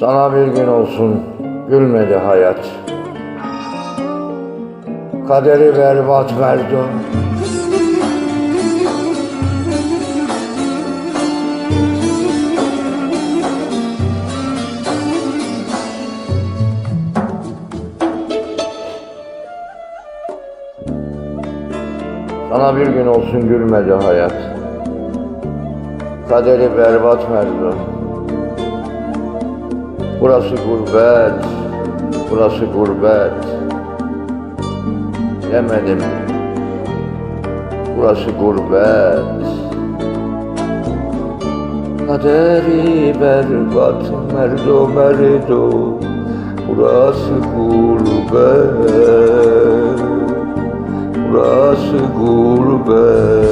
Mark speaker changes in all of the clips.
Speaker 1: Sana bir gün olsun gülmedi hayat. Kaderi berbat verdi. Sana bir gün olsun gülmedi hayat. Kaderi berbat verdi. Burası gurbet, burası gurbet. Demedim. Burası gurbet. Kaderi berbat merdo merdo. Burası gurbet. Burası gurbet.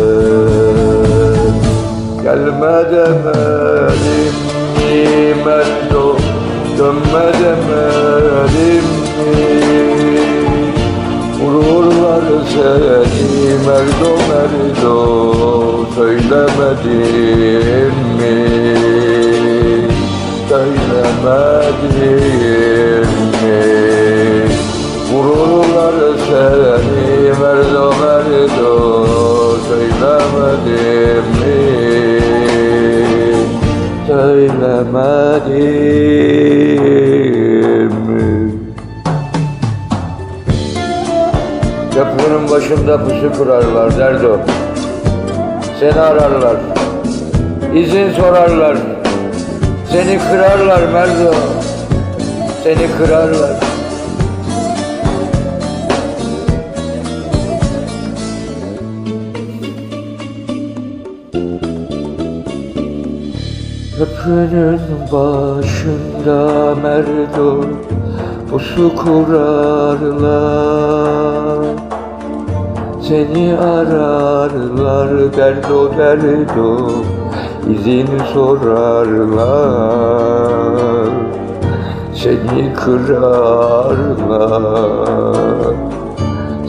Speaker 1: Gelme demedim mi merdo Dönme demedim mi Vururlar seni merdo merdo Söylemedim mi? Söylemedim mi? Vururlar seni Mi Köprünün başında pusu kurarlar derdo. Seni ararlar. İzin sorarlar. Seni kırarlar merdo. Seni kırarlar Köprünün başında merdo pusu kurarlar. Seni ararlar derdo derdo izin sorarlar. Seni kırarlar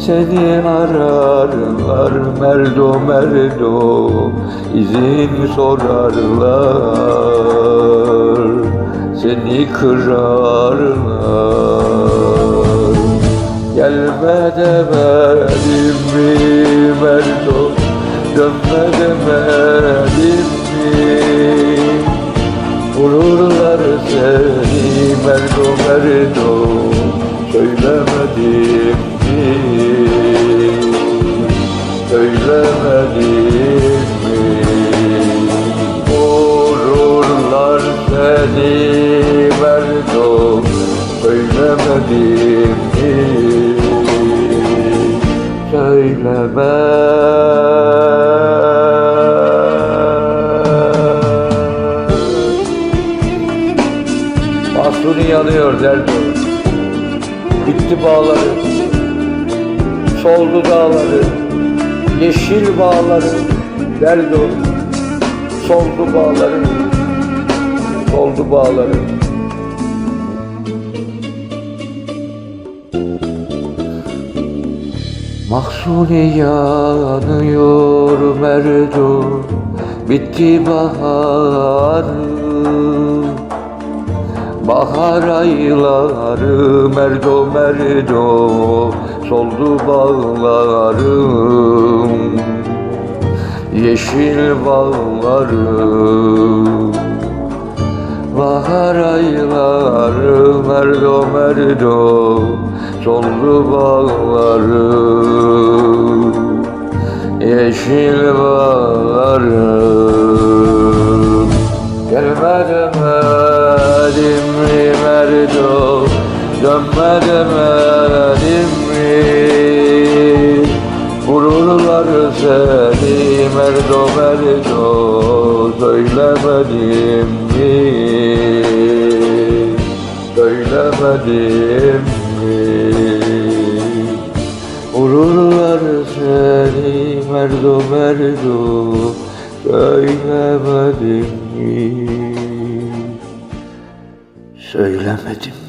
Speaker 1: seni ararlar merdo merdo izin sorarlar Seni kırarlar. Gelme demedim merdo Söylemedim mi Söyleme Mahsuni yanıyor derdi. Bitti bağları. Soldu dağları. Yeşil bağları. Derdi Soldu bağları. Soldu bağları Mahsuni yanıyor merdo Bitti bahar Bahar ayları merdo merdo Soldu bağlarım. Yeşil bağlarım. Bahar ayları merdo merdo Soldu bağlarım Yeşil bağlarım Gelme demedim mi merdo? Dönme demedim mi? Vururlar seni merdo merdo. Söylemedim mi? Söylemedim mi Vururlar seni merdo merdo Söylemedim mi Söylemedim